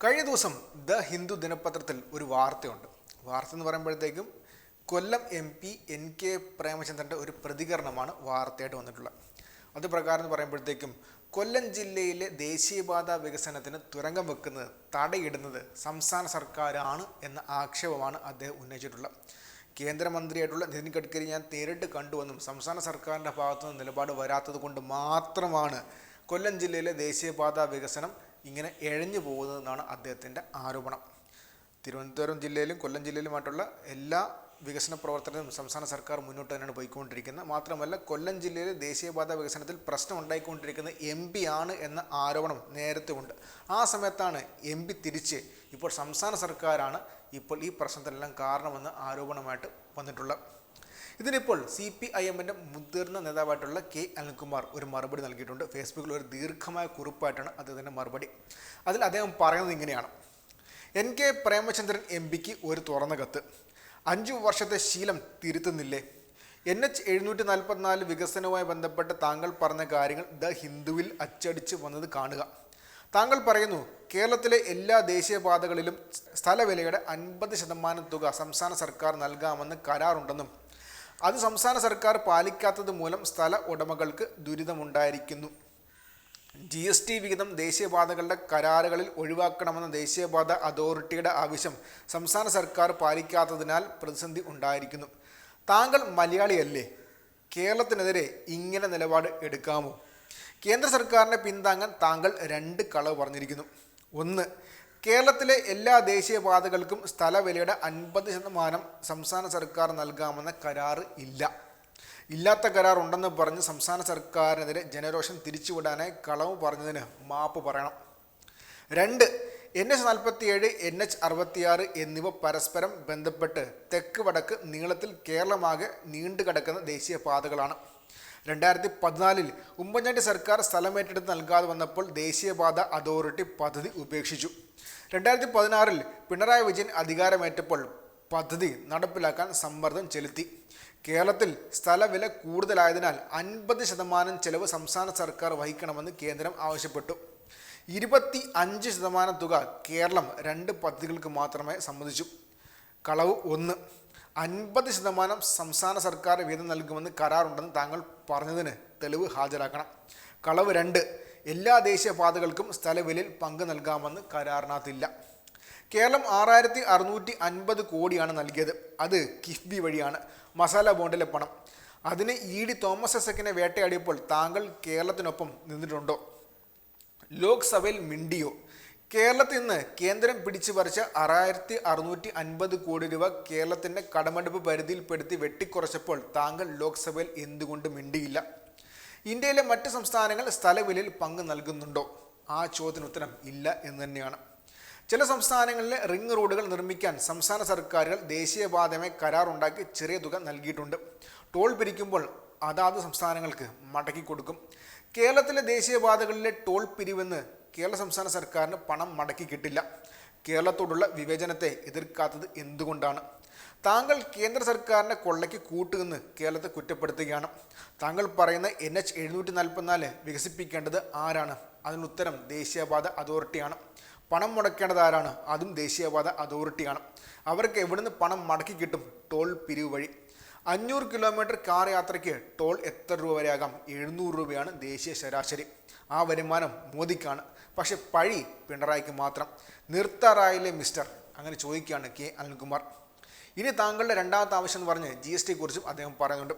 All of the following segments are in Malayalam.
കഴിഞ്ഞ ദിവസം ദ ഹിന്ദു ദിനപത്രത്തിൽ ഒരു വാർത്തയുണ്ട്. വാർത്ത എന്ന് പറയുമ്പോഴത്തേക്കും Kollam M P N K പ്രേമചന്ദ്രന്റെ ഒരു പ്രതികരണമാണ് വാർത്തയായിട്ട് വന്നിട്ടുള്ളത്. അത് പ്രകാരം എന്ന് പറയുമ്പോഴത്തേക്കും കൊല്ലം ജില്ലയിലെ ദേശീയപാത വികസനത്തിന് തുരങ്കം വെക്കുന്നത് തടയിടുന്നത് സംസ്ഥാന സർക്കാരാണ് എന്ന ആക്ഷേപമാണ് അദ്ദേഹം ഉന്നയിച്ചിട്ടുള്ളത്. കേന്ദ്രമന്ത്രിയായിട്ടുള്ള നിതിൻ ഗഡ്കരി ഞാൻ നേരിട്ട് കണ്ടുവെന്നും സംസ്ഥാന സർക്കാരിന്റെ ഭാഗത്തുനിന്ന് നിലപാട് വരാത്തത് കൊണ്ട് മാത്രമാണ് കൊല്ലം ജില്ലയിലെ ദേശീയപാത വികസനം ഇങ്ങനെ എഴഞ്ഞു പോകുന്നതെന്നാണ് അദ്ദേഹത്തിന്റെ ആരോപണം. തിരുവനന്തപുരം ജില്ലയിലും കൊല്ലം ജില്ലയിലുമായിട്ടുള്ള എല്ലാ വികസന പ്രവർത്തനവും സംസ്ഥാന സർക്കാർ മുന്നോട്ട് തന്നെയാണ് പോയിക്കൊണ്ടിരിക്കുന്നത്. മാത്രമല്ല കൊല്ലം ജില്ലയിൽ ദേശീയപാത വികസനത്തിൽ പ്രശ്നം ഉണ്ടായിക്കൊണ്ടിരിക്കുന്ന എം പി ആണ് എന്ന ആരോപണം നേരത്തെ ഉണ്ട് ആ സമയത്താണ് എം പി തിരിച്ച് ഇപ്പോൾ സംസ്ഥാന സർക്കാരാണ് ഇപ്പോൾ ഈ പ്രശ്നത്തിനെല്ലാം കാരണമെന്ന് ആരോപണമായിട്ട് വന്നിട്ടുള്ളത്. ഇതിനിപ്പോൾ സി പി ഐ എമ്മിന്റെ മുതിർന്ന നേതാവായിട്ടുള്ള കെ അനിൽകുമാർ ഒരു മറുപടി നൽകിയിട്ടുണ്ട്. ഫേസ്ബുക്കിൽ ഒരു ദീർഘമായ കുറിപ്പായിട്ടാണ് അദ്ദേഹത്തിന്റെ മറുപടി. അതിൽ അദ്ദേഹം പറയുന്നത് ഇങ്ങനെയാണ്. എൻ. കെ. പ്രേമചന്ദ്രൻ എം പിക്ക് ഒരു തുറന്ന കത്ത്. അഞ്ചു വർഷത്തെ ശീലം തിരുത്തുന്നില്ലേ? എൻ. എച്ച് എഴുന്നൂറ്റി നാൽപ്പത്തിനാല് വികസനവുമായി ബന്ധപ്പെട്ട് താങ്കൾ പറഞ്ഞ കാര്യങ്ങൾ ദ ഹിന്ദുവിൽ അച്ചടിച്ച് വന്നത് കാണുക. താങ്കൾ പറയുന്നു കേരളത്തിലെ എല്ലാ ദേശീയപാതകളിലും സ്ഥലവിലയുടെ അൻപത് ശതമാനം തുക സംസ്ഥാന സർക്കാർ നൽകാമെന്ന് കരാറുണ്ടെന്നും അത് സംസ്ഥാന സർക്കാർ പാലിക്കാത്തത് മൂലം സ്ഥല ഉടമകൾക്ക് ദുരിതമുണ്ടായിരിക്കുന്നു. ജി എസ് ടി വിഹിതം ദേശീയപാതകളുടെ കരാറുകളിൽ ഒഴിവാക്കണമെന്ന ദേശീയപാത അതോറിറ്റിയുടെ ആവശ്യം സംസ്ഥാന സർക്കാർ പാലിക്കാത്തതിനാൽ പ്രതിസന്ധി ഉണ്ടായിരിക്കുന്നു. താങ്കൾ മലയാളിയല്ലേ? കേരളത്തിനെതിരെ ഇങ്ങനെ നിലപാട് എടുക്കാമോ? കേന്ദ്ര സർക്കാരിനെ പിന്താങ്ങാൻ താങ്കൾ രണ്ട് കളവ് പറഞ്ഞിരിക്കുന്നു. ഒന്ന് കേരളത്തിലെ എല്ലാ ദേശീയപാതകൾക്കും സ്ഥലവിലയുടെ അൻപത് ശതമാനം സംസ്ഥാന സർക്കാർ നൽകാമെന്ന കരാറ് ഇല്ല. ഇല്ലാത്ത കരാർ ഉണ്ടെന്ന് പറഞ്ഞ് സംസ്ഥാന സർക്കാരിനെതിരെ ജനരോഷം തിരിച്ചുവിടാനായി കളവ് പറഞ്ഞതിന് മാപ്പ് പറയണം. രണ്ട് എൻ എച്ച് നാൽപ്പത്തിയേഴ് എൻ എച്ച് അറുപത്തിയാറ് എന്നിവ പരസ്പരം ബന്ധപ്പെട്ട് തെക്ക് വടക്ക് നീളത്തിൽ കേരളമാകെ നീണ്ടുകിടക്കുന്ന ദേശീയപാതകളാണ്. രണ്ടായിരത്തി പതിനാലിൽ ഉമ്മൻചാണ്ടി സർക്കാർ സ്ഥലം ഏറ്റെടുത്ത് നൽകാതെ വന്നപ്പോൾ ദേശീയപാത അതോറിറ്റി പദ്ധതി ഉപേക്ഷിച്ചു. രണ്ടായിരത്തി പതിനാറിൽ പിണറായി വിജയൻ അധികാരമേറ്റപ്പോൾ പദ്ധതി നടപ്പിലാക്കാൻ സമ്മർദ്ദം ചെലുത്തി. കേരളത്തിൽ സ്ഥലവില കൂടുതലായതിനാൽ അൻപത് ശതമാനം ചെലവ് സംസ്ഥാന സർക്കാർ വഹിക്കണമെന്ന് കേന്ദ്രം ആവശ്യപ്പെട്ടു. ഇരുപത്തി അഞ്ച് ശതമാനം തുക കേരളം രണ്ട് പദ്ധതികൾക്ക് മാത്രമേ സമ്മതിച്ചു. കളവ് ഒന്ന്. അൻപത് ശതമാനം സംസ്ഥാന സർക്കാർ വീതം നൽകുമെന്ന് കരാറുണ്ടെന്ന് താങ്കൾ പറഞ്ഞതിന് തെളിവ് ഹാജരാക്കണം. കളവ് രണ്ട് എല്ലാ ദേശീയപാതകൾക്കും സ്ഥലവിലിൽ പങ്ക് നൽകാമെന്ന് കരാറിനകത്തില്ല. കേരളം ആറായിരത്തി അറുന്നൂറ്റി അൻപത് കോടിയാണ് നൽകിയത്. അത് കിഫ്ബി വഴിയാണ്. മസാല ബോണ്ടിലെ പണം. അതിന് ഇ ഡി തോമസ് എസക്കിനെ വേട്ടയാടിയപ്പോൾ താങ്കൾ കേരളത്തിനൊപ്പം നിന്നിട്ടുണ്ടോ? ലോക്സഭയിൽ മിണ്ടിയോ? കേരളത്തിൽ നിന്ന് കേന്ദ്രം പിടിച്ചു പറിച്ച ആറായിരത്തി അറുന്നൂറ്റി അൻപത് കോടി രൂപ കേരളത്തിന്റെ കടമെടുപ്പ് പരിധിയിൽപ്പെടുത്തി വെട്ടിക്കുറച്ചപ്പോൾ താങ്കൾ ലോക്സഭയിൽ എന്തുകൊണ്ട് മിണ്ടിയില്ല? ഇന്ത്യയിലെ മറ്റ് സംസ്ഥാനങ്ങൾ സ്ഥലവിലയിൽ പങ്ക് നൽകുന്നുണ്ടോ? ആ ചോദ്യത്തിന് ഉത്തരം ഇല്ല എന്ന് തന്നെയാണ്. ചില സംസ്ഥാനങ്ങളിലെ റിംഗ് റോഡുകൾ നിർമ്മിക്കാൻ സംസ്ഥാന സർക്കാരുകൾ ദേശീയപാതയുമായി കരാറുണ്ടാക്കി ചെറിയ തുക നൽകിയിട്ടുണ്ട്. ടോൾ പിരിക്കുമ്പോൾ അതാത് സംസ്ഥാനങ്ങൾക്ക് മടക്കി കൊടുക്കും. കേരളത്തിലെ ദേശീയപാതകളിലെ ടോൾ പിരിവെന്ന് കേരള സംസ്ഥാന സർക്കാരിന് പണം മടക്കി കിട്ടില്ല. കേരളത്തോടുള്ള വിവേചനത്തെ എതിർക്കാത്തത് എന്തുകൊണ്ടാണ്? താങ്കൾ കേന്ദ്ര സർക്കാരിനെ കൊള്ളയ്ക്ക് കൂട്ടുമെന്ന് കേരളത്തെ കുറ്റപ്പെടുത്തുകയാണ്. താങ്കൾ പറയുന്ന എൻ എച്ച് എഴുന്നൂറ്റി നാൽപ്പത്തിനാല് വികസിപ്പിക്കേണ്ടത് ആരാണ്? അതിനുത്തരം ദേശീയപാത അതോറിറ്റിയാണ്. പണം മുടക്കേണ്ടത് ആരാണ്? അതും ദേശീയപാത അതോറിറ്റിയാണ്. അവർക്ക് എവിടുന്ന് പണം മടക്കി കിട്ടും? ടോൾ പിരിവ് വഴി. അഞ്ഞൂറ് കിലോമീറ്റർ കാർ യാത്രയ്ക്ക് ടോൾ എത്ര രൂപ വരെയാകാം? എഴുന്നൂറ് രൂപയാണ് ദേശീയ ശരാശരി. ആ വരുമാനം മോദിക്കാണ്. പക്ഷെ പഴി പിണറായിക്ക് മാത്രം. നിർത്താറായില്ലേ മിസ്റ്റർ? അങ്ങനെ ചോദിക്കുകയാണ് കെ. അനിൽകുമാർ. ഇനി താങ്കളുടെ രണ്ടാമത്തെ ആവശ്യം എന്ന് പറഞ്ഞ് ജി എസ് ടിയെക്കുറിച്ചും അദ്ദേഹം പറയുന്നുണ്ട്.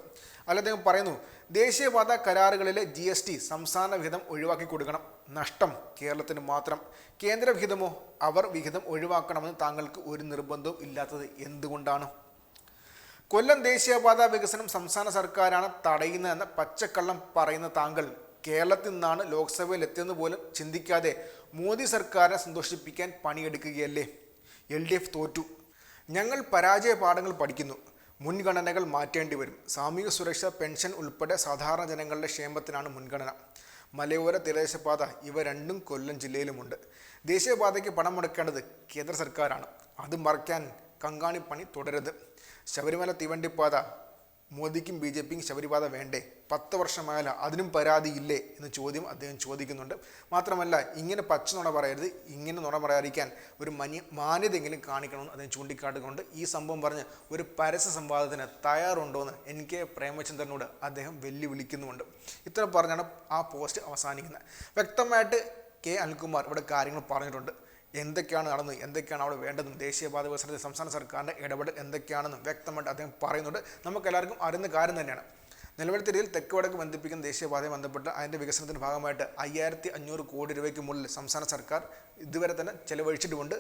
അല്ല അദ്ദേഹം പറയുന്നു ദേശീയപാത കരാറുകളിലെ ജി എസ് ടി സംസ്ഥാന വിഹിതം ഒഴിവാക്കി കൊടുക്കണം. നഷ്ടം കേരളത്തിന് മാത്രം. കേന്ദ്ര വിഹിതമോ? അവർ വിഹിതം ഒഴിവാക്കണമെന്ന് താങ്കൾക്ക് ഒരു നിർബന്ധവും ഇല്ലാത്തത് എന്തുകൊണ്ടാണ്? കൊല്ലം ദേശീയപാത വികസനം സംസ്ഥാന സർക്കാരാണ് തടയുന്നതെന്ന് പച്ചക്കള്ളം പറയുന്ന താങ്കൾ കേരളത്തിൽ നിന്നാണ് ലോക്സഭയിൽ എത്തിയെന്ന് പോലും ചിന്തിക്കാതെ മോദി സർക്കാരിനെ സന്തോഷിപ്പിക്കാൻ പണിയെടുക്കുകയല്ലേ? എൽ ഡി എഫ് തോറ്റു. ഞങ്ങൾ പരാജയ പാഠങ്ങൾ പഠിക്കുന്നു. മുൻഗണനകൾ മാറ്റേണ്ടി വരും. സാമൂഹിക സുരക്ഷ പെൻഷൻ ഉൾപ്പെടെ സാധാരണ ജനങ്ങളുടെ ക്ഷേമത്തിനാണ് മുൻഗണന. മലയോര തീരദേശപാത ഇവ രണ്ടും കൊല്ലം ജില്ലയിലുമുണ്ട്. ദേശീയപാതയ്ക്ക് പണം മുടക്കേണ്ടത് കേന്ദ്ര സർക്കാരാണ്. അത് മറയ്ക്കാൻ കങ്കാണിപ്പണി തുടരുത് ശബരിമല തീവണ്ടിപ്പാത. മോദിക്കും ബി ജെ പിക്കും ശബരിപാത വേണ്ടേ? പത്ത് വർഷമായാലും അതിനും പരാതിയില്ലേ എന്ന ചോദ്യം അദ്ദേഹം ചോദിക്കുന്നുണ്ട്. മാത്രമല്ല ഇങ്ങനെ പച്ച നുണ പറയരുത്. ഇങ്ങനെ നുണ പറയാതിരിക്കാൻ ഒരു മന്യ മാന്യതെങ്കിലും കാണിക്കണമെന്ന് അദ്ദേഹം ചൂണ്ടിക്കാട്ടുകൊണ്ട് ഈ സംഭവം പറഞ്ഞ് ഒരു പരസ്യ സംവാദത്തിന് തയ്യാറുണ്ടോ എന്ന് എൻ കെ പ്രേമചന്ദ്രനോട് അദ്ദേഹം വെല്ലുവിളിക്കുന്നുമുണ്ട്. ഇത്ര പറഞ്ഞാണ് ആ പോസ്റ്റ് അവസാനിക്കുന്നത്. വ്യക്തമായിട്ട് കെ അനിൽകുമാർ ഇവിടെ കാര്യങ്ങൾ പറഞ്ഞിട്ടുണ്ട്. എന്തൊക്കെയാണ് നടന്നത് എന്തൊക്കെയാണ് അവിടെ വേണ്ടതും ദേശീയപാത വികസനത്തിൽ സംസ്ഥാന സർക്കാരിന്റെ ഇടപെടൽ എന്തൊക്കെയാണെന്നും വ്യക്തമായിട്ട് അദ്ദേഹം പറയുന്നുണ്ട്. നമുക്കെല്ലാവർക്കും അറിയുന്ന കാര്യം തന്നെയാണ്. നിലവിലത്തിരിയിൽ തെക്ക് വടക്ക് ബന്ധിപ്പിക്കുന്ന ദേശീയപാതയെ ബന്ധപ്പെട്ട് അതിന്റെ വികസനത്തിന്റെ ഭാഗമായിട്ട് അയ്യായിരത്തി അഞ്ഞൂറ് കോടി രൂപയ്ക്ക് മുകളിൽ സംസ്ഥാന സർക്കാർ ഇതുവരെ തന്നെ ചെലവഴിച്ചിട്ടുമുണ്ട്.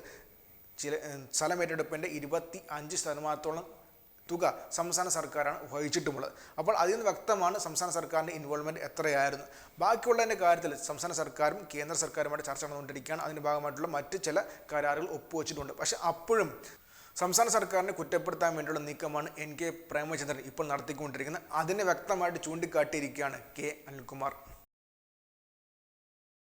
ചില സ്ഥലമേറ്റെടുപ്പിന്റെ ഇരുപത്തി അഞ്ച് ശതമാനത്തോളം തുക സംസ്ഥാന സർക്കാരാണ് വഹിച്ചിട്ടുമുള്ളത്. അപ്പോൾ അതിൽ നിന്ന് വ്യക്തമാണ് സംസ്ഥാന സർക്കാരിന്റെ ഇൻവോൾവ്മെന്റ് എത്രയായിരുന്നു. ബാക്കിയുള്ളതിന്റെ കാര്യത്തിൽ സംസ്ഥാന സർക്കാരും കേന്ദ്ര സർക്കാരുമായിട്ട് ചർച്ച നടന്നുകൊണ്ടിരിക്കുകയാണ്. അതിന്റെ ഭാഗമായിട്ടുള്ള മറ്റ് ചില കരാറുകൾ ഒപ്പുവെച്ചിട്ടുണ്ട്. പക്ഷേ അപ്പോഴും സംസ്ഥാന സർക്കാരിനെ കുറ്റപ്പെടുത്താൻ വേണ്ടിയുള്ള നീക്കമാണ് എൻ കെ പ്രേമചന്ദ്രൻ ഇപ്പോൾ നടത്തിക്കൊണ്ടിരിക്കുന്നത്. അതിനെ വ്യക്തമായിട്ട് ചൂണ്ടിക്കാട്ടിയിരിക്കുകയാണ് കെ അനിൽകുമാർ.